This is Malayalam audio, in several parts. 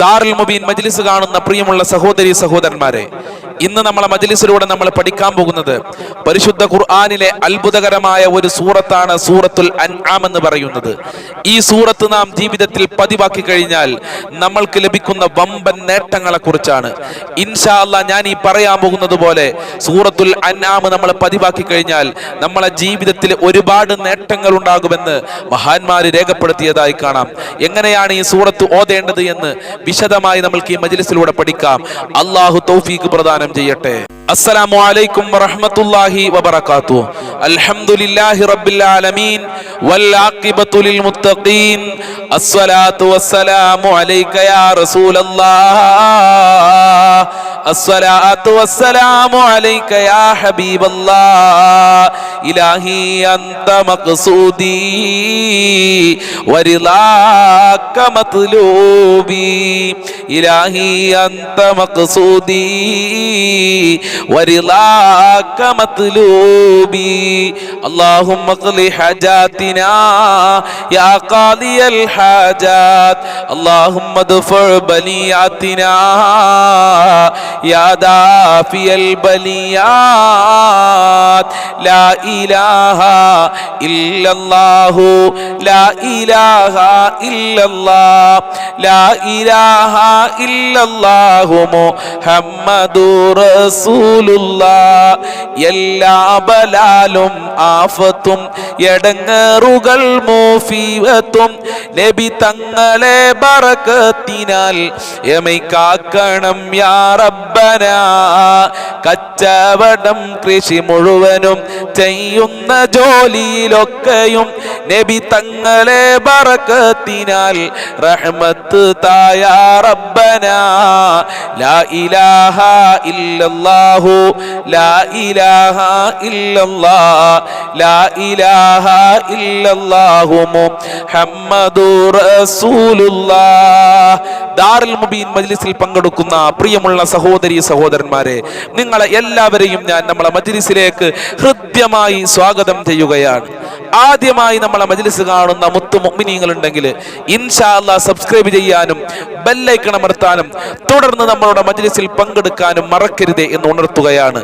ദാറുൽ മുബീൻ മജ്ലിസ് കാണുന്ന പ്രിയമുള്ള സഹോദരി സഹോദരന്മാരെ ഇന്ന് നമ്മളെ മജ്ലിസിലൂടെ നമ്മൾ പഠിക്കാൻ പോകുന്നത് പരിശുദ്ധ ഖുർആാനിലെ അത്ഭുതകരമായ ഒരു സൂറത്താണ് സൂറത്തുൽ അൻആം എന്ന് പറയുന്നത്. ഈ സൂറത്ത് നാം ജീവിതത്തിൽ പതിവാക്കി കഴിഞ്ഞാൽ നമ്മൾക്ക് ലഭിക്കുന്ന വമ്പൻ നേട്ടങ്ങളെ കുറിച്ചാണ് ഇൻഷാ അല്ലാ ഞാൻ ഈ പറയാൻ പോകുന്നത് പോലെ സൂറത്തുൽ അൻആം നമ്മൾ പതിവാക്കി കഴിഞ്ഞാൽ നമ്മളെ ജീവിതത്തിൽ ഒരുപാട് നേട്ടങ്ങൾ ഉണ്ടാകുമെന്ന് മഹാന്മാര് രേഖപ്പെടുത്തിയതായി കാണാം. എങ്ങനെയാണ് ഈ സൂറത്ത് ഓതേണ്ടത് എന്ന് വിശദമായി നമ്മൾക്ക് ഈ മജ്ലിസിലൂടെ പഠിക്കാം. അള്ളാഹു തൗഫീഖ് പ്രദാനം. ചെയ്യട്ടെ. അസ്സലാമു അലൈക്കും വറഹ്മത്തുള്ളാഹി വബറകാത്തു. അൽഹംദുലില്ലാഹി റബ്ബിൽ ആലമീൻ. വൽ ആഖിബത്തു ലിൽ മുത്തഖീൻ. അസ്സലാത്തു വസ്സലാമു അലൈക യാ റസൂലല്ലാഹ്. الصلاة والسلام عليك يا حبيب الله. إلهي أنت مقصودي ورضاك مطلوبي. إلهي أنت مقصودي ورضاك مطلوبي. اللهم أقل حاجاتنا يا قاضي الحاجات. اللهم ادفع بلياتنا يا دافي البليات لا إله إلا الله لا إله إلا الله لا إله إلا الله محمد റസൂലുള്ള എല്ലാ ബലാലും ആഫത്തും എടങ്ങറുകൾ മോഫീവത്തും നബി തങ്ങളെ ബറക്കത്തിനാൽ എമൈക്കാക്കണം യാ റബ്ബന കച്ചവടം കൃഷി മുഴുവനും ചെയ്യുന്ന ജോലിയിലൊക്കെയും നബി തങ്ങളെ ബറക്കത്തിനാൽ റഹ്മത്ത് തായ റബ്ബന. ലാ ഇലാഹ ഇല്ലല്ലാഹു ലാ ഇലാഹ ഇല്ലല്ലാ ലാ ഇലാഹ ഇല്ലല്ലാഹു മുഹമ്മദുർ റസൂലുള്ളാഹ് ദാറുൽ മുബീൻ മജ്ലിസിൽ പങ്കെടുക്കുന്ന പ്രിയമുള്ള സഹോദരി സഹോദരന്മാരെ നിങ്ങളെ എല്ലാവരെയും ഞാൻ നമ്മളെ മജ്ലിസിലേക്ക് ഹൃദ്യമായി സ്വാഗതം ചെയ്യുകയാണ്. ആദ്യമായി നമ്മളെ മജ്ലിസ് കാണുന്ന മുത്തു മൊമ്മിനിയങ്ങൾ ഉണ്ടെങ്കിൽ ഇൻഷാല്ല സബ്സ്ക്രൈബ് ചെയ്യാനും ബെല്ലൈക്കൺ അമർത്താനും തുടർന്ന് നമ്മളുടെ മജ്ലിസിൽ പങ്കെടുക്കാനും മറക്കരുതേ എന്ന് ഉണർത്തുകയാണ്.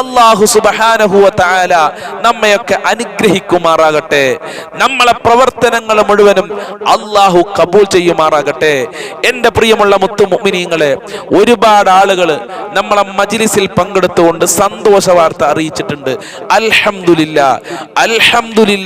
അള്ളാഹു സുബ്ഹാനഹു വ തആല നമ്മയൊക്കെ അനുഗ്രഹിക്കുമാറാകട്ടെ. നമ്മളെ പ്രവർത്തനങ്ങൾ മുഴുവനും അള്ളാഹു കബൂൽ ചെയ്യുമാറാകട്ടെ. എന്റെ പ്രിയമുള്ള മുത്തു മൊമ്മിനിയങ്ങളെ ഒരുപാട് ആളുകൾ നമ്മളെ മജ്ലിസിൽ പങ്കെടുത്തുകൊണ്ട് സന്തോഷ വാർത്ത അറിയിച്ചിട്ടുണ്ട്. അൽഹംദുലില്ല.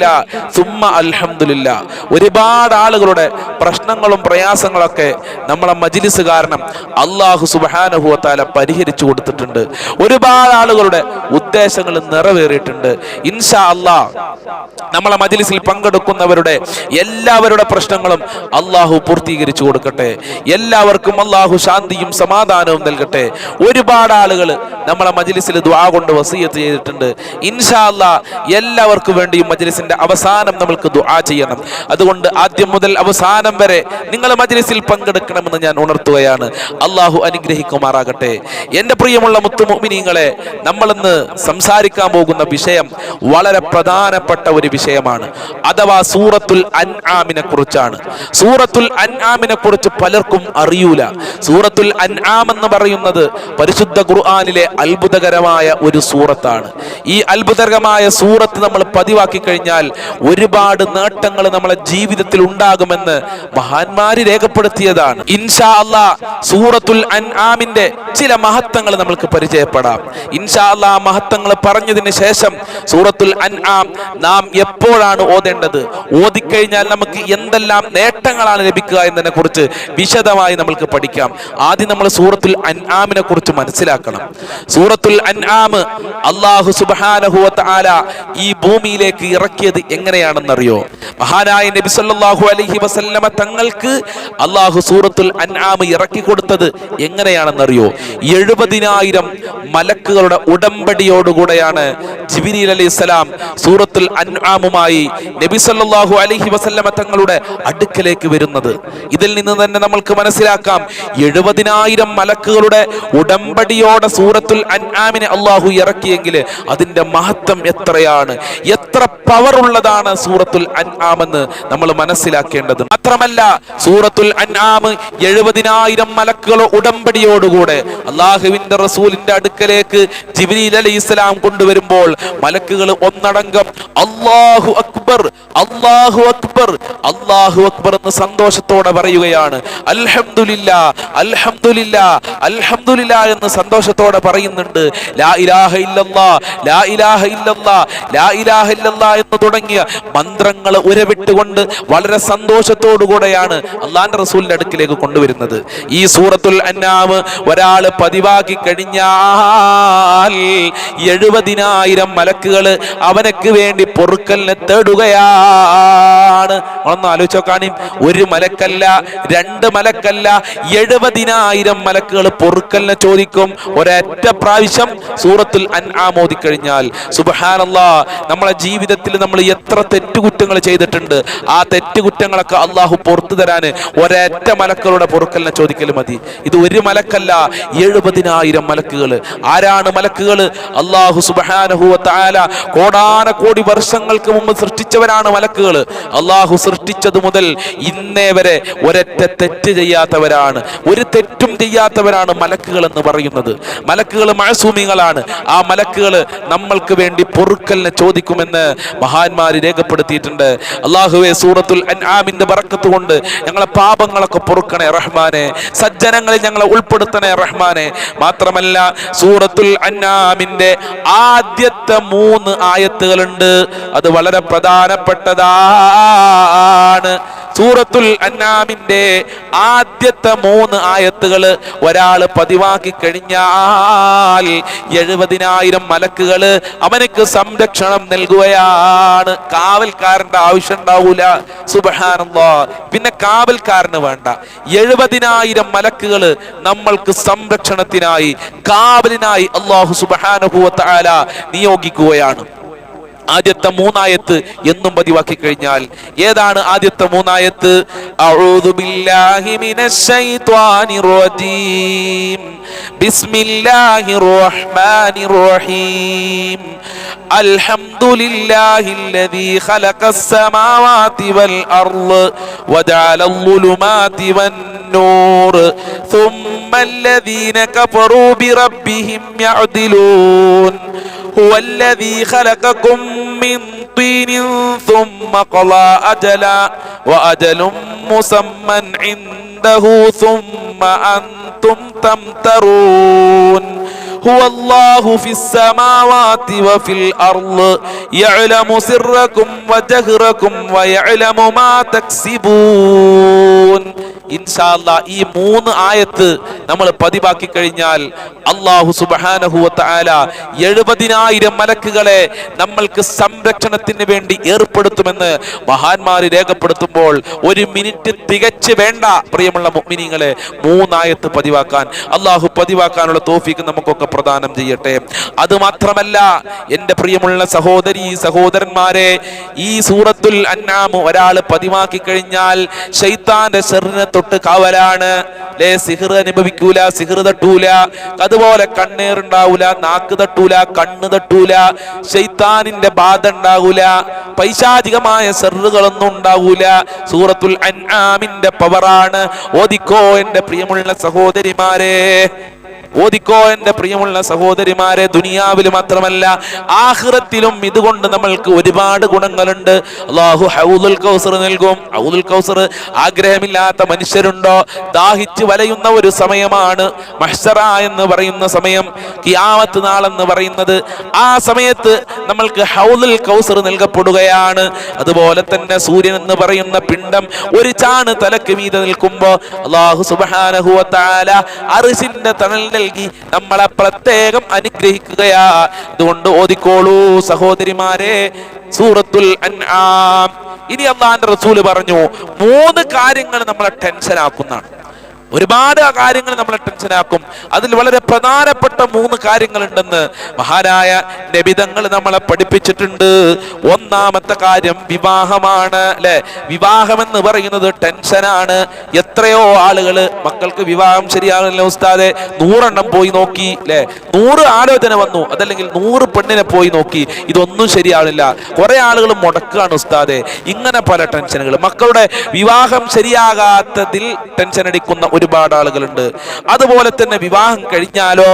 അൽഹംദുലില്ല സുമ്മ അലഹമില്ല ഒരുപാട് ആളുകളുടെ പ്രശ്നങ്ങളും പ്രയാസങ്ങളൊക്കെ നമ്മളെ മജിലിസ് കാരണം അള്ളാഹു സുബാനുഭവത്താല പരിഹരിച്ചു കൊടുത്തിട്ടുണ്ട്. ഒരുപാട് ആളുകളുടെ ഉദ്ദേശങ്ങൾ നിറവേറിയിട്ടുണ്ട്. ഇൻഷാ അള്ളാ നമ്മളെ മജിലിസിൽ പങ്കെടുക്കുന്നവരുടെ എല്ലാവരുടെ പ്രശ്നങ്ങളും അള്ളാഹു പൂർത്തീകരിച്ചു കൊടുക്കട്ടെ. എല്ലാവർക്കും അള്ളാഹു ശാന്തിയും സമാധാനവും നൽകട്ടെ. ഒരുപാട് ആളുകൾ നമ്മളെ മജിലിസിൽ ദ്വാ കൊണ്ട് വസീയത്ത് ചെയ്തിട്ടുണ്ട്. ഇൻഷാ അല്ലാ എല്ലാവർക്കും വേണ്ടിയും മജ്ലിസിന്റെ അവസാനം നമ്മൾക്ക് ദുആ ചെയ്യണം. അതുകൊണ്ട് ആദ്യം മുതൽ അവസാനം വരെ നിങ്ങൾ മജ്ലിസിൽ പങ്കെടുക്കണമെന്ന് ഞാൻ ഉണർത്തുകയാണ്. അള്ളാഹു അനുഗ്രഹിക്കുമാറാകട്ടെ. എന്റെ പ്രിയമുള്ള മുത്തുമോമിനിങ്ങളെ നമ്മളിന്ന് സംസാരിക്കാൻ പോകുന്ന വിഷയം വളരെ പ്രധാനപ്പെട്ട ഒരു വിഷയമാണ്. അഥവാ സൂറത്തുൽ അൻആമിനെ കുറിച്ചാണ്. സൂറത്തുൽ അൻആമിനെ കുറിച്ച് പലർക്കും അറിയൂല. സൂറത്തുൽ അൻആം എന്ന് പറയുന്നത് പരിശുദ്ധ ഖുർആാനിലെ അത്ഭുതകരമായ ഒരു സൂറത്താണ്. ഈ അത്ഭുതകരമായ സൂറത്ത് നമ്മൾ പതിവാക്കി കഴിഞ്ഞാൽ ഒരുപാട് നേട്ടങ്ങൾ നമ്മളെ ജീവിതത്തിൽ ഉണ്ടാകുമെന്ന് മഹാന്മാര് രേഖപ്പെടുത്തിയതാണ്. ഇൻഷാ അല്ലാ സൂറത്തുൽ അൻആമിന്റെ ചില മഹത്വങ്ങൾ നമ്മൾക്ക് പരിചയപ്പെടാം. ഇൻഷാ അല്ലാ മഹത്വങ്ങൾ പറഞ്ഞതിന് ശേഷം സൂറത്തുൽ അൻആം നാം എപ്പോഴാണ് ഓതേണ്ടത്? ഓതിക്കഴിഞ്ഞാൽ നമുക്ക് എന്തെല്ലാം നേട്ടങ്ങളാണ് ലഭിക്കുക എന്നതിനെ കുറിച്ച് വിശദമായി നമ്മൾക്ക് പഠിക്കാം. ആദ്യം നമ്മൾ സൂറത്തുൽ അൻആമിനെ കുറിച്ച് മനസ്സിലാക്കണം. സൂറത്തുൽ അൻആം അള്ളാഹു സുബ്ഹാനഹു ഈ ഭൂമി ഭൂമിയിലേക്ക് ഇറക്കിയത് എങ്ങനെയാണെന്നറിയോ? മഹാനായ നബി സല്ലല്ലാഹു അലൈഹി വസല്ലമ തങ്ങൾക്ക് അള്ളാഹു സൂറത്തുൽ അൻആം ഇറക്കി കൊടുത്തത് എങ്ങനെയാണെന്നറിയോ? എഴുപതിനായിരം മലക്കുകളുടെ ഉടമ്പടിയോടുകൂടെയാണ് ജിബിരിൽ അലി ഇസ്ലാം സൂറത്തുൽ അൻആമുമായി നബി സല്ലല്ലാഹു അലൈഹി വസല്ലമ തങ്ങളുടെ അടുക്കലേക്ക് വരുന്നത്. ഇതിൽ നിന്ന് തന്നെ നമ്മൾക്ക് മനസ്സിലാക്കാം എഴുപതിനായിരം മലക്കുകളുടെ ഉടമ്പടിയോടെ സൂറത്തുൽ അൻആമിനെ അള്ളാഹു ഇറക്കിയെങ്കിൽ അതിന്റെ മഹത്വം എത്രയാണ്? എത്ര പവർ ഉള്ളതാണ് സൂറത്തുൽ അൻആമെന്ന് നമ്മൾ മനസ്സിലാക്കേണ്ടത് മാത്രമല്ല സൂറത്തുൽ അൻആം എഴുപതിനായിരം മലക്കുകൾ ഉടമ്പടിയോടുകൂടെ അള്ളാഹുവിന്റെ റസൂലിന്റെ അടുക്കലേക്ക് ജിബ്രീൽ അലി ഇസ്ലാം കൊണ്ടുവരുമ്പോൾ മലക്കുകൾ ഒന്നടങ്കം അള്ളാഹു അക്ബർ അള്ളാഹു അക്ബർ അള്ളാഹു അക്ബർ എന്ന് സന്തോഷത്തോടെ പറയുകയാണ്. അൽഹംദുലില്ല അൽഹംദുലില്ല അൽഹംദുലില്ല എന്ന് സന്തോഷത്തോടെ പറയുന്നുണ്ട്. ലാ ഇലാഹ ഇല്ലല്ലാ ലാ ഇലാഹ ഇല്ലല്ലാ ലാ ഇലാഹ ഇല്ലല്ലാ എന്ന് തുടങ്ങിയ മന്ത്രങ്ങൾ ഉരവിട്ടുകൊണ്ട് വളരെ സന്തോഷത്തോടു കൂടെയാണ് അള്ളാന്റെ റസൂലിന്റെ അടുക്കിലേക്ക് കൊണ്ടുവരുന്നത്. ഈ സൂറത്തുൽ അന്നാമ് ഒരാൾ പതിവാക്കി കഴിഞ്ഞാൽ എഴുപതിനായിരം മലക്കുകൾ അവനക്ക് വേണ്ടി പൊറുക്കലിനെ തേടുകയാണ്. ഒന്ന് ആലോചിച്ചോക്കാണി ഒരു മലക്കല്ല രണ്ട് മലക്കല്ല എഴുപതിനായിരം മലക്കുകൾ പൊറുക്കലിനെ ചോദിക്കും. ഒരൊറ്റ പ്രാവശ്യം സൂറത്തുൽ അൻആം ഓതിക്കഴിഞ്ഞാൽ സുബ്ഹാനല്ലാ നമ്മളെ ജീവിതത്തിൽ നമ്മൾ എത്ര തെറ്റുകുറ്റങ്ങൾ ചെയ്തിട്ടുണ്ട്. ആ തെറ്റുകുറ്റങ്ങളൊക്കെ അള്ളാഹു പുറത്തു തരാന് ഒരൊറ്റ മലക്കളുടെ പൊറുക്കലിനെ ചോദിക്കൽ മതി. ഇത് ഒരു മലക്കല്ല എഴുപതിനായിരം മലക്കുകൾ. ആരാണ് മലക്കുകൾ? അള്ളാഹു സുബഹാനഹു താല കോടാന കോടി വർഷങ്ങൾക്ക് മുമ്പ് സൃഷ്ടിച്ചവരാണ് മലക്കുകൾ. അള്ളാഹു സൃഷ്ടിച്ചത് മുതൽ ഇന്നേ വരെ ഒരൊറ്റ തെറ്റ് ചെയ്യാത്തവരാണ്. ഒരു തെറ്റും ചെയ്യാത്തവരാണ് മലക്കുകൾ എന്ന് പറയുന്നത്. മലക്കുകൾ മഴസൂമികളാണ് ആ മലക്കുകൾ നമ്മൾക്ക് വേണ്ടി പൊറുക്കലിനെ ചോദിക്കുമെന്ന് മഹാന്മാര് രേഖപ്പെടുത്തിയിട്ടുണ്ട്. അള്ളാഹുവെ സൂറത്തുൽ അൻആമിന്റെ ബറക്കത്ത് കൊണ്ട് ഞങ്ങളെ പാപങ്ങളൊക്കെ പൊറുക്കണേ റഹ്മാനെ. സജ്ജനങ്ങളിൽ ഞങ്ങളെ ഉൾപ്പെടുത്തണേ റഹ്മാനെ. മാത്രമല്ല സൂറത്തുൽ അന്നാമിന്റെ ആദ്യത്തെ മൂന്ന് ആയത്തുകളുണ്ട്. അത് വളരെ പ്രധാനപ്പെട്ടതാണ് സൂറത്തുൽ അന്നാമിന്റെ ആദ്യത്തെ മൂന്ന് ആയത്തുകൾ ഒരാൾ പതിവാക്കി കഴിഞ്ഞാൽ എഴുപതിനായിരം മലക്കുകൾ അവനക്ക് സംരക്ഷണം നൽകുകയാണ്. കാവൽക്കാരന്റെ ആവശ്യം ഉണ്ടാവൂല. സുബഹാനല്ലാ. പിന്നെ കാവൽക്കാരന് വേണ്ട. എഴുപതിനായിരം മലക്കുകൾ നമ്മൾക്ക് സംരക്ഷണത്തിനായി കാവലിനായി അള്ളാഹു സുബഹാനുഭവത്ത ആല നിയോഗിക്കുകയാണ്. ആദ്യത്തെ മൂന്നായത്ത് എന്നും പതിവാക്കി കഴിഞ്ഞാൽ ഏതാണ് ആദ്യത്തെ മൂന്നായത്ത് അഊദു ബില്ലാഹി മിനശ് ശൈത്വാനിർ റജീം ബിസ്മില്ലാഹിർ റഹ്മാനിർ റഹീം അൽഹംദുലില്ലാഹില്ലദീ ഖലഖസ് സമാവാതി വൽ അർള് വജഅല الظُّلُمَاتِ والنور ثم الذين كفروا بربهم يعدلون هو الذي خلقكم من طين ثم قضى أجلا وأجل مسمى عنده ثم أنتم تمترون. هو الله في السماوات وفي الأرض يعلم سركم وجهركم ويعلم ما تكسبون. ഇൻഷാല്ല ഈ മൂന്ന് ആയത്ത് നമ്മൾ പതിവാക്കി കഴിഞ്ഞാൽ അള്ളാഹു സുബാനഹുല എഴുപതിനായിരം മലക്കുകളെ നമ്മൾക്ക് സംരക്ഷണത്തിന് വേണ്ടി ഏർപ്പെടുത്തുമെന്ന് മഹാന്മാർ രേഖപ്പെടുത്തുമ്പോൾ ഒരു മിനിറ്റ് തികച്ച് വേണ്ട പ്രിയമുള്ള മുഗ്മിനിങ്ങളെ മൂന്നായത്ത് പതിവാക്കാൻ. അള്ളാഹു പതിവാക്കാനുള്ള തോഫിക്ക് നമുക്കൊക്കെ പ്രദാനം ചെയ്യട്ടെ. അത് മാത്രമല്ല എന്റെ പ്രിയമുള്ള സഹോദരി സഹോദരന്മാരെ ഈ സൂറത്തുൽ അന്നാമു ഒരാൾ പതിവാക്കി കഴിഞ്ഞാൽ ഷെയ്ത്താന്റെ ഷെറിനെ തൊട്ട് കാവലാണ്. ലേ സിഹിർ അനുഭവിക്കൂല സിഹിർ തട്ടൂല. അതുപോലെ കണ്ണേറുണ്ടാവൂല നാക്ക് തട്ടൂല കണ്ണ് തട്ടൂല ശൈത്താനിന്റെ ബാധ ഉണ്ടാവൂല പൈശാചികമായ സെറുകളൊന്നും ഉണ്ടാവൂല. സൂറത്തുൽ അൻആമിന്റെ പവറാണ്. ഓദിക്കോ എന്റെ പ്രിയമുള്ള സഹോദരിമാരെ. ഓദിക്കോ എന്റെ പ്രിയമുള്ള സഹോദരിമാരെ ദുനിയാവിൽ മാത്രമല്ല ആഹ്റത്തിലും ഇതുകൊണ്ട് നമ്മൾക്ക് ഒരുപാട് ഗുണങ്ങളുണ്ട്. അള്ളാഹു ഹൗദുൽ കൗസർ നൽകും. ഹൗദുൽ കൗസർ ആഗ്രഹമില്ലാത്ത മനുഷ്യരുണ്ടോ? ദാഹിച്ച് വലയുന്ന ഒരു സമയമാണ് മഹ്സറ എന്ന് പറയുന്ന സമയം കിയാമത്ത് നാളെന്ന് പറയുന്നത്. ആ സമയത്ത് നമ്മൾക്ക് ഹൗദുൽ കൗസർ നൽകപ്പെടുകയാണ്. അതുപോലെ തന്നെ സൂര്യൻ എന്ന് പറയുന്ന പിണ്ടം ഒരു ചാണ് തലക്ക് മീതെ നിൽക്കുമ്പോ അള്ളാഹു സുബാനഹുവ അറിസിന്റെ തണൽ നൽകി നമ്മളെ പ്രത്യേകം അനുഗ്രഹിക്കുകയാ. അതുകൊണ്ട് ഓതിക്കോളൂ സഹോദരിമാരെ. സൂറത്തുൽ അൻആം. ഇനി അള്ളാഹാന്റെ റസൂൽ പറഞ്ഞു മൂന്ന് കാര്യങ്ങൾ നമ്മളെ ടെൻഷൻ ആക്കുന്നതാണ് ഒരുപാട് കാര്യങ്ങൾ നമ്മളെ ടെൻഷനാക്കും അതിൽ വളരെ പ്രധാനപ്പെട്ട മൂന്ന് കാര്യങ്ങളുണ്ടെന്ന് മഹാനായ നബിതങ്ങൾ നമ്മളെ പഠിപ്പിച്ചിട്ടുണ്ട്. ഒന്നാമത്തെ കാര്യം വിവാഹമാണ് അല്ലെ? വിവാഹം എന്ന് പറയുന്നത് ടെൻഷനാണ് എത്രയോ ആളുകൾ മക്കൾക്ക് വിവാഹം ശരിയാകില്ല ഉസ്താദെ. നൂറെണ്ണം പോയി നോക്കി അല്ലെ? നൂറ് ആലോചന വന്നു. അതല്ലെങ്കിൽ നൂറ് പെണ്ണിനെ പോയി നോക്കി. ഇതൊന്നും ശരിയാവില്ല. കുറെ ആളുകൾ മുടക്കുകയാണ് ഉസ്താദെ. ഇങ്ങനെ പല ടെൻഷനുകൾ മക്കളുടെ വിവാഹം ശരിയാകാത്തതിൽ ടെൻഷൻ അടിക്കുന്ന ഒരുപാട് ആളുകളുണ്ട്. അതുപോലെ തന്നെ വിവാഹം കഴിഞ്ഞാലോ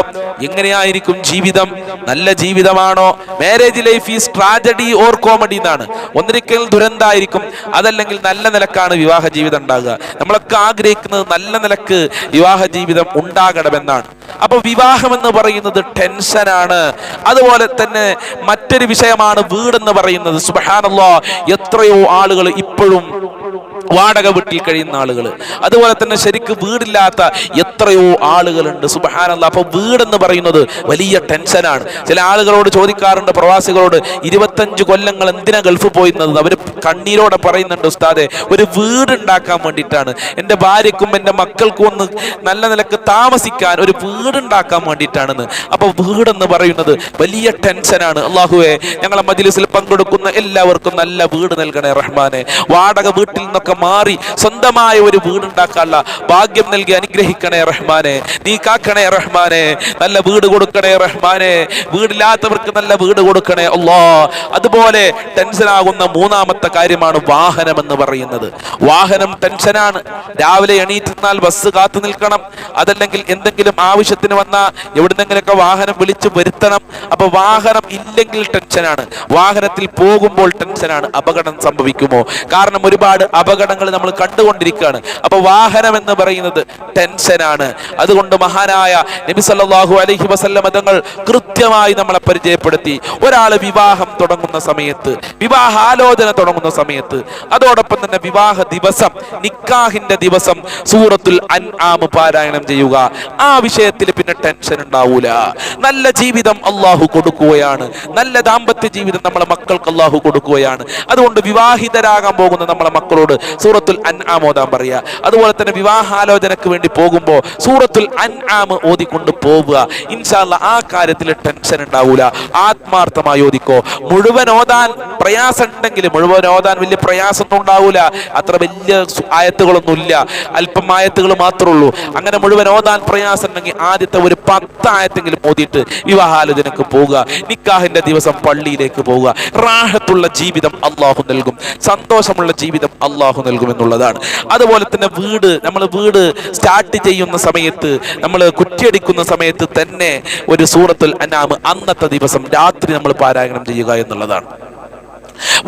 എങ്ങനെയായിരിക്കും ജീവിതം? നല്ല ജീവിതമാണോ? Marriage life is tragedy or comedy എന്നാണ്. ഒന്നിരിക്കൽ ദുരന്തമായിരിക്കും അതല്ലെങ്കിൽ നല്ല നിലക്കാണ് വിവാഹ ജീവിതം ഉണ്ടാകുക. നമ്മളൊക്കെ ആഗ്രഹിക്കുന്നത് നല്ല നിലയ്ക്ക് വിവാഹ ജീവിതം ഉണ്ടാകണമെന്നാണ്. അപ്പൊ വിവാഹം എന്ന് പറയുന്നത് ടെൻഷനാണ് അതുപോലെ തന്നെ മറ്റൊരു വിഷയമാണ് വീടെന്ന് പറയുന്നത്. സുബഹാനല്ലോ എത്രയോ ആളുകൾ ഇപ്പോഴും വാടക വീട്ടിൽ കഴിയുന്ന ആളുകൾ അതുപോലെ തന്നെ ശരിക്ക് വീടില്ലാത്ത എത്രയോ ആളുകളുണ്ട്. സുബഹാനല്ല അപ്പൊ വീടെന്ന് പറയുന്നത് വലിയ ടെൻഷനാണ്. ചില ആളുകളോട് ചോദിക്കാറുണ്ട് പ്രവാസികളോട് ഇരുപത്തഞ്ച് കൊല്ലങ്ങൾ എന്തിനാ ഗൾഫ് പോയിരുന്നത്? അവർ കണ്ണീരോടെ പറയുന്നുണ്ട് ഉസ്താദെ ഒരു വീട് ഉണ്ടാക്കാൻ വേണ്ടിയിട്ടാണ്. എന്റെ ഭാര്യക്കും എന്റെ മക്കൾക്കും ഒന്ന് നല്ല നിലയ്ക്ക് താമസിക്കാൻ ഒരു വീട് ഉണ്ടാക്കാൻ വേണ്ടിയിട്ടാണെന്ന്. അപ്പൊ വീടെന്ന് പറയുന്നത് വലിയ ടെൻഷനാണ്. അള്ളാഹുവെ ഞങ്ങളെ മജിലിസിൽ പങ്കെടുക്കുന്ന എല്ലാവർക്കും നല്ല വീട് നൽകണേ റഹ്മാനെ. വാടക വീട്ടിൽ നിന്നൊക്കെ മാറി സ്വന്തമായ ഒരു വീടുണ്ടാക്കാനുള്ള ഭാഗ്യം നൽകി അനുഗ്രഹിക്കണേ റഹ്മാനെ. നീ കാക്കണേ റഹ്മാനെ. നല്ല വീട് കൊടുക്കണേ റഹ്മാനെ. വീടില്ലാത്തവർക്ക് നല്ല വീട് കൊടുക്കണേ അല്ലോ അതുപോലെ ടെൻഷനാകുന്ന മൂന്നാമത്തെ കാര്യമാണ് വാഹനം എന്ന് പറയുന്നത്. വാഹനം ടെൻഷനാണ്. രാവിലെ എണീറ്റിരുന്നാൽ ബസ് കാത്തു നിൽക്കണം. അതല്ലെങ്കിൽ എന്തെങ്കിലും ആവശ്യത്തിന് വന്ന എവിടുന്നെങ്കിലൊക്കെ വാഹനം വിളിച്ചു വരുത്തണം. അപ്പൊ വാഹനം ഇല്ലെങ്കിൽ ടെൻഷനാണ്. വാഹനത്തിൽ പോകുമ്പോൾ ടെൻഷനാണ്. അപകടം സംഭവിക്കുമോ? കാരണം ഒരുപാട് അപകടങ്ങൾ നമ്മൾ കണ്ടുകൊണ്ടിരിക്കുകയാണ്. അപ്പൊ വാഹനം എന്ന് പറയുന്നത് ടെൻഷനാണ്. അതുകൊണ്ട് മഹാനായ നബി സല്ലാഹു അലഹി വസല്ല മതങ്ങൾ കൃത്യമായി നമ്മളെ പരിചയപ്പെടുത്തി. ഒരാൾ വിവാഹം തുടങ്ങുന്ന സമയത്ത് വിവാഹാലോചന തുടങ്ങുന്ന സമയത്ത് അതോടൊപ്പം തന്നെ വിവാഹ ദിവസം നിക്കാഹിന്റെ ദിവസം സൂറത്തുൽ അൻ അൻആം പാരായണം ചെയ്യുക. ആ വിഷയത്തിൽ പിന്നെ ടെൻഷൻ ഉണ്ടാവൂല. നല്ല ജീവിതം അള്ളാഹു കൊടുക്കുകയാണ്. നല്ല ദാമ്പത്യ ജീവിതം നമ്മളെ മക്കൾക്ക് അള്ളാഹു കൊടുക്കുകയാണ്. അതുകൊണ്ട് വിവാഹിതരാകാൻ പോകുന്ന നമ്മളെ മക്കളോട് സൂറത്തുൽ അൻആം ഓതാൻ പറയുക. അതുപോലെ തന്നെ വിവാഹാലോചനക്ക് വേണ്ടി പോകുമ്പോൾ സൂറത്തുൽ അൻആം ഓതിക്കൊണ്ട് പോവുക. ഇൻഷാല്ല ആ കാര്യത്തിൽ ടെൻഷൻ ഉണ്ടാവൂല. ആത്മാർത്ഥമായി ഓതിക്കോ. മുഴുവൻ ഓതാൻ പ്രയാസം ഉണ്ടെങ്കിൽ മുഴുവൻ ഓതാൻ വലിയ പ്രയാസമൊന്നും ഉണ്ടാവൂല. അത്ര വലിയ ആയത്തുകളൊന്നും ഇല്ല അല്പം ആയത്തുകൾ മാത്രമേ ഉള്ളൂ. അങ്ങനെ മുഴുവൻ ഓതാൻ പ്രയാസം ഉണ്ടെങ്കിൽ ആദ്യത്തെ ഒരു പത്ത് ആയത്തെങ്കിലും ഓതിയിട്ട് വിവാഹാലോചനക്ക് പോവുക. നിക്കാഹിന്റെ ദിവസം പള്ളിയിലേക്ക് പോവുക. റാഹത്തുള്ള ജീവിതം അള്ളാഹു നൽകും. സന്തോഷമുള്ള ജീവിതം അള്ളാഹു നൽകും എന്നുള്ളതാണ് അതുപോലെ തന്നെ വീട് നമ്മൾ വീട് സ്റ്റാർട്ട് ചെയ്യുന്ന സമയത്ത് നമ്മൾ കുറ്റിയടിക്കുന്ന സമയത്ത് തന്നെ ഒരു സൂറത്തുൽ അനാമ് അന്നത്തെ ദിവസം രാത്രി നമ്മൾ പാരായണം ചെയ്യുക എന്നുള്ളതാണ്.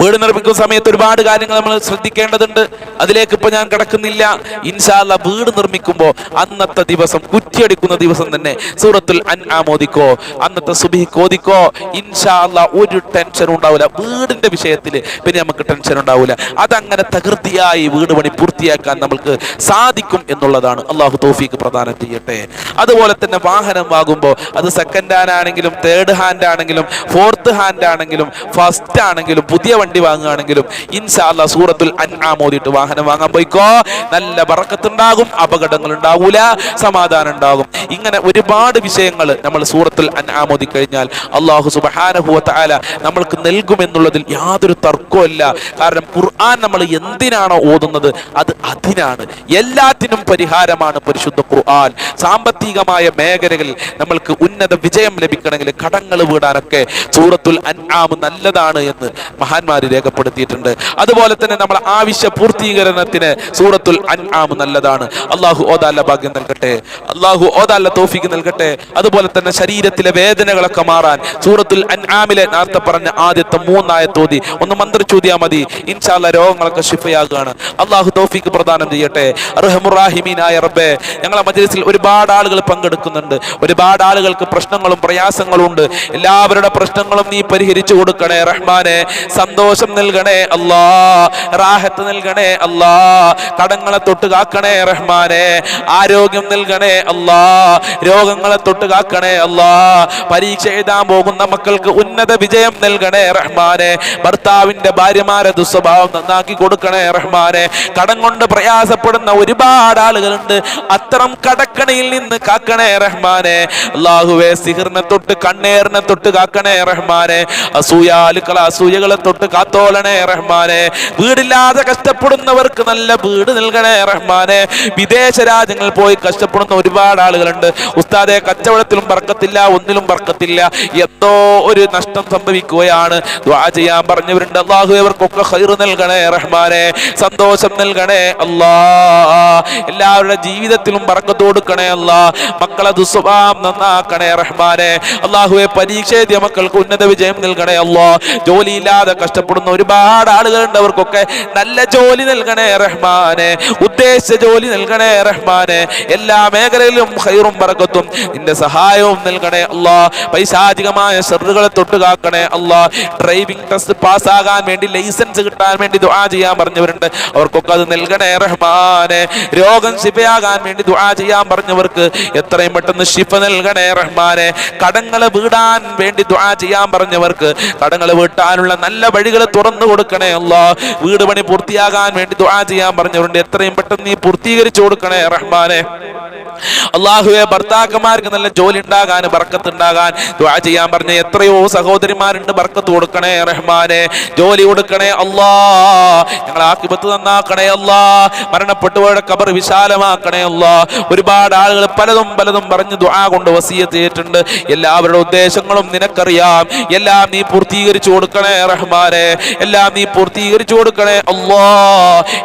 വീട് നിർമ്മിക്കുന്ന സമയത്ത് ഒരുപാട് കാര്യങ്ങൾ നമ്മൾ ശ്രദ്ധിക്കേണ്ടതുണ്ട്. അതിലേക്ക് ഇപ്പൊ ഞാൻ കിടക്കുന്നില്ല. ഇൻഷാല്ല വീട് നിർമ്മിക്കുമ്പോൾ അന്നത്തെ ദിവസം കുറ്റിയടിക്കുന്ന ദിവസം തന്നെ സൂറത്തുൽ അൻആമോദിക്കോ അന്നത്തെ സുബി കോദിക്കോ ഇൻഷാല്ല ഒരു ടെൻഷൻ ഉണ്ടാവില്ല. വീടിന്റെ വിഷയത്തിൽ പിന്നെ നമുക്ക് ടെൻഷൻ ഉണ്ടാവില്ല. അതങ്ങനെ തകൃതിയായി വീട് പണി പൂർത്തിയാക്കാൻ നമുക്ക് സാധിക്കും എന്നുള്ളതാണ്. അള്ളാഹു തോഫീക്ക് പ്രദാനം ചെയ്യട്ടെ. അതുപോലെ തന്നെ വാഹനം വാങ്ങുമ്പോൾ അത് സെക്കൻഡ് ഹാൻഡ് ആണെങ്കിലും തേർഡ് ഹാൻഡ് ആണെങ്കിലും ഫോർത്ത് ഹാൻഡ് ആണെങ്കിലും ഫസ്റ്റ് ആണെങ്കിലും പുതിയ വണ്ടി വാങ്ങുകയാണെങ്കിലും ഇൻഷാല്ല സൂറത്തുൽ അൻആം വാഹനം വാങ്ങാൻ പോയിക്കോ. നല്ല ബറക്കത്തുണ്ടാകും അപകടങ്ങൾ ഉണ്ടാവൂല സമാധാനം ഉണ്ടാകും ഇങ്ങനെ ഒരുപാട് വിഷയങ്ങൾ നമ്മൾ സൂറത്തുൽ അൻആം ഓതി കഴിഞ്ഞാൽ അള്ളാഹു സുബ്ഹാനഹു വ തആല നമ്മൾക്ക് നൽകുമെന്നുള്ളതിൽ യാതൊരു തർക്കവുമില്ല കാരണം ഖുർആൻ നമ്മൾ എന്തിനാണോ ഓതുന്നത്? അത് അതിനാണ്. എല്ലാത്തിനും പരിഹാരമാണ് പരിശുദ്ധ ഖുർആൻ. സാമ്പത്തികമായ മേഖലകളിൽ നമ്മൾക്ക് ഉന്നത വിജയം ലഭിക്കണമെങ്കിൽ കടങ്ങൾ വീടാനൊക്കെ സൂറത്തുൽ അൻആം നല്ലതാണ് എന്ന് മഹാന്മാര് രേഖപ്പെടുത്തിയിട്ടുണ്ട്. അതുപോലെ തന്നെ നമ്മൾ ആവശ്യ പൂർത്തീകരണത്തിന് സൂറത്തുൽ അൻആം നല്ലതാണ്. അള്ളാഹു ഓദാല ഭാഗ്യം നൽകട്ടെ. അള്ളാഹു ഓദാല തോഫിക്ക് നൽകട്ടെ. അതുപോലെ തന്നെ ശരീരത്തിലെ വേദനകളൊക്കെ മാറാൻ സൂറത്തുൽ അൻആമിലെ നേരത്തെ പറഞ്ഞ ആദ്യത്തെ മൂന്നായ തോതി ഒന്ന് മന്ത്രിച്ചൂതിയാ മതി. ഇൻഷാല്ല രോഗങ്ങളൊക്കെ ശിഫയാകുകയാണ് അള്ളാഹു തോഫിക്ക് പ്രദാനം ചെയ്യട്ടെ. റഹമുറാഹിമീനായ റബ്ബെ ഞങ്ങളെ മജ്ലിസിൽ ഒരുപാട് ആളുകൾ പങ്കെടുക്കുന്നുണ്ട്. ഒരുപാട് ആളുകൾക്ക് പ്രശ്നങ്ങളും പ്രയാസങ്ങളും ഉണ്ട്. എല്ലാവരുടെ പ്രശ്നങ്ങളും നീ പരിഹരിച്ചു കൊടുക്കണേ റഹ്മാനെ. സന്തോഷം നൽകണേ അല്ലാ റാഹത്ത് നൽകണേ അല്ലാ കടങ്ങളെ തൊട്ട് കാക്കണേ റഹ്മാനെ ആരോഗ്യം നൽകണേ അല്ലാ രോഗങ്ങളെ തൊട്ട് കാക്കണേ അല്ലാ പരീക്ഷ എഴുതാൻ പോകുന്ന മക്കൾക്ക് ഉന്നത വിജയം നൽകണേ റഹ്മാനെ ഭർത്താവിന്റെ ഭാര്യമാരെ ദുസ്വഭാവം നന്നാക്കി കൊടുക്കണേ റഹ്മാനെ കടം കൊണ്ട് പ്രയാസപ്പെടുന്ന ഒരുപാട് ആളുകളുണ്ട് അത്തരം കടക്കണയിൽ നിന്ന് കാക്കണേ റഹ്മാനെ അള്ളാഹുവെ സിഹിറിനെ തൊട്ട് കണ്ണേറിനെ തൊട്ട് കാക്കണേ റഹ്മാനെ അസൂയാലുക്കള അസൂയകളെ തൊട്ട് കാത്തോളണേ റഹ്മാനെ. വീടില്ലാതെ കഷ്ടപ്പെടുന്നവർക്ക് നല്ല വീട് നൽകണേ റഹ്മാനെ. വിദേശ രാജ്യങ്ങളിൽ പോയി കഷ്ടപ്പെടുന്ന ഒരുപാട് ആളുകളുണ്ട്. ഉസ്താദെ കച്ചവടത്തിലും പറക്കത്തില്ല ഒന്നിലും പറക്കത്തില്ല. എന്തോ ഒരു നഷ്ടം സംഭവിക്കുകയാണ്. ചെയ്യാൻ പറഞ്ഞവരുണ്ട് അള്ളാഹു അവർക്കൊക്കെ ഹൈറ് നൽകണേ റഹ്മാനെ. സന്തോഷം നൽകണേ അല്ലാ. എല്ലാവരുടെ ജീവിതത്തിലും പറക്കത്ത് കൊടുക്കണേ അല്ലാ. മക്കളെ ദുസ്വഭാവം നന്നാക്കണേ റഹ്മാനെ. അള്ളാഹുവെ പരീക്ഷ എഴുതിയ മക്കൾക്ക് ഉന്നത വിജയം നൽകണേ അല്ലോ. ജോലിയില്ലാതെ കഷ്ടപ്പെടുന്ന ഒരുപാട് ആളുകളുണ്ട് അവർക്കൊക്കെ നല്ല ജോലി നൽകണേ റഹ്മാനെ ഉദ്ദേശിച്ച ജോലി നൽകണേ റഹ്മാനെ. എല്ലാ മേഖലയിലും ഹൈറും പറക്കത്തും നിന്റെ സഹായവും നൽകണേ അല്ലാ പൈശാചികമായ തൊട്ട് കാക്കണേ അല്ലാ ഡ്രൈവിംഗ് ടെസ്റ്റ് പാസ്സാകാൻ വേണ്ടി ലൈസൻസ് കിട്ടാൻ വേണ്ടി ദുആ ചെയ്യാൻ പറഞ്ഞവരുണ്ട്. അവർക്കൊക്കെ അത് നൽകണേ റഹ്മാനെ. രോഗം ശിഫയാകാൻ വേണ്ടി ദുആ ചെയ്യാൻ പറഞ്ഞവർക്ക് എത്രയും പെട്ടെന്ന് ശിഫ നൽകണേ റഹ്മാനെ. കടങ്ങളെ വീടാൻ വേണ്ടി ദുആ ചെയ്യാൻ പറഞ്ഞവർക്ക് കടങ്ങളെ വീട്ടാനുള്ള നല്ല വഴികൾ തുറന്നു കൊടുക്കണേ അല്ലാ. വീട് പണി പൂർത്തിയാകാൻ വേണ്ടി ദുആ ചെയ്യാൻ പറഞ്ഞവരുണ്ട്. എത്രയും പെട്ടെന്ന് നീ പൂർത്തീകരിച്ചു കൊടുക്കണേ റഹ്മാനെ. അള്ളാഹുവെ ഭർത്താക്കന്മാർക്ക് നല്ല ജോലി ഉണ്ടാകാൻ ബർക്കത്ത് ഉണ്ടാകാൻ ദുആ ചെയ്യാൻ പറഞ്ഞ എത്രയോ സഹോദരിമാരുണ്ട് ബർക്കത്ത് കൊടുക്കണേ റഹ്മാനെ. ജോലി കൊടുക്കണേ അല്ലാ. ഞങ്ങൾ ആക്കിബത്ത് നന്നാക്കണേ അല്ലാ. മരണപ്പെട്ടുപോയുടെ കബർ വിശാലമാക്കണേ അല്ലാ. ഒരുപാട് ആളുകൾ പലതും പലതും പറഞ്ഞ് ദുആ കൊണ്ട് വസീയത്ത് ചെയ്തിട്ടുണ്ട് എല്ലാവരുടെ ഉദ്ദേശങ്ങളും നിനക്കറിയാം. എല്ലാം നീ പൂർത്തീകരിച്ചു കൊടുക്കണേ റഹ്മാനെ എല്ലാം നീ പൂർത്തീകരിച്ചു കൊടുക്കണേ. അല്ലാ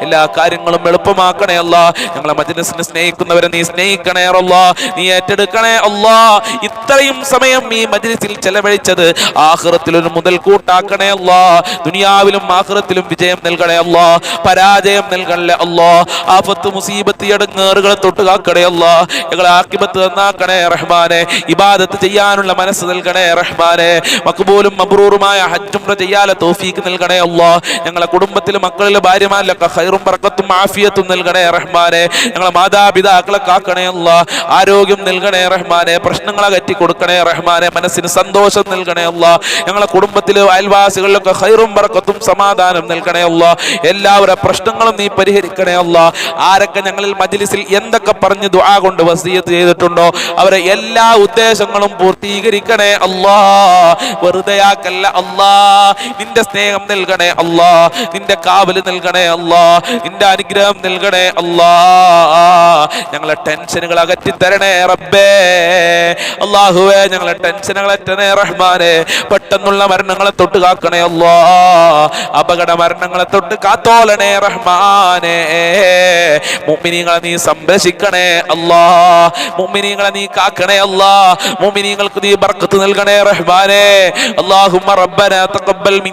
എല്ലാ കാര്യങ്ങളും എളുപ്പമാക്കണേ അല്ലാ. ഞങ്ങളെ മജ്ലിസിനെ സ്നേഹിക്കുന്നവരെ നീ സ്നേഹിക്കണേ അല്ലാ. നീ ഏറ്റെടുക്കണേ അല്ലാ. ഇത്രയും സമയം ഈ മജ്ലിസിൽ ചെലവഴിച്ചത് ആഖിറത്തിൽ ഒരു മുതൽ കൂട്ടാക്കണേ അല്ലാ. ദുനിയാവിലും ആഖിറത്തിലും വിജയം നൽകണേ അല്ലാ. പരാജയം നൽകണേ അല്ലാ. ആഫത്ത് മുസീബത്ത് ഇടങ്ങേറുകളെ തൊട്ട് കാക്കണേ അല്ലാ. ഞങ്ങളെ ആക്കിബത്ത് നന്നാക്കണേ റഹ്മാനെ. ഇബാദത്ത് ചെയ്യാനുള്ള മനസ്സ് നൽകണേ റഹ്മാനെ. മക്ബൂലും മബ്രൂറുമായ ഹജ്ജും ചെയ്യാലെ തോഫീക്ക് നൽകണേ അള്ളാ ഞങ്ങളെ കുടുംബത്തിലെ മക്കളിലെ ഭാര്യമാരിലൊക്കെ ഹൈറും പറക്കത്തും ആഫിയത്തും നൽകണേ റഹ്മാനെ. ഞങ്ങളെ മാതാപിതാക്കളെ കാക്കണേ അള്ളാ ആരോഗ്യം നൽകണേ റഹ്മാനെ. പ്രശ്നങ്ങളെ കറ്റി കൊടുക്കണേ റഹ്മാനെ. മനസ്സിന് സന്തോഷം നൽകണേ അള്ളാ ഞങ്ങളെ കുടുംബത്തിലെ അയൽവാസികളിലൊക്കെ ഹൈറും പറക്കത്തും സമാധാനം നൽകണേ അള്ളാ എല്ലാവരുടെ പ്രശ്നങ്ങളും നീ പരിഹരിക്കണേ അള്ളാ ആരൊക്കെ ഞങ്ങളിൽ മജ്ലിസിൽ എന്തൊക്കെ പറഞ്ഞു ദുആ കൊണ്ട് വസീയത്ത് ചെയ്തിട്ടുണ്ടോ അവരെ എല്ലാ ഉദ്ദേശങ്ങളും പൂർത്തീകരിക്കണേ അള്ളാ വെറുതെ ആക്കല്ല അല്ലാ. നിന്റെ സ്നേഹം നൽകണേ അല്ലാ നിന്റെ കാവൽ നൽകണേ അല്ലാ നിന്റെ അനുഗ്രഹം നൽകണേ അല്ലാ. ഞങ്ങളെ ടെൻഷനുകൾ അകറ്റി തരണേ റബ്ബേ. അള്ളാഹുവേ ഞങ്ങളെ ടെൻഷനുകൾ അറ്റണേ റഹ്മാനെ. പെട്ടെന്നുള്ള മരണങ്ങളെ തൊട്ട് കാക്കണേ അല്ലാ. അപകട മരണങ്ങളെ തൊട്ട് കാത്തോളണേ റഹ്മാനെ. മുമ്മിനിങ്ങളെ നീ സംരക്ഷിക്കണേ അല്ലാ. മുമ്മിനിങ്ങളെ നീ കാക്കണേ അല്ലാ. മുമ്മിനിങ്ങൾക്ക് നീ ബർക്കത്ത് നൽകണേ റഹ്മാനെ. അല്ലാഹുമ്മ റബ്ബനാ തഖബ്ബൽ മിൻ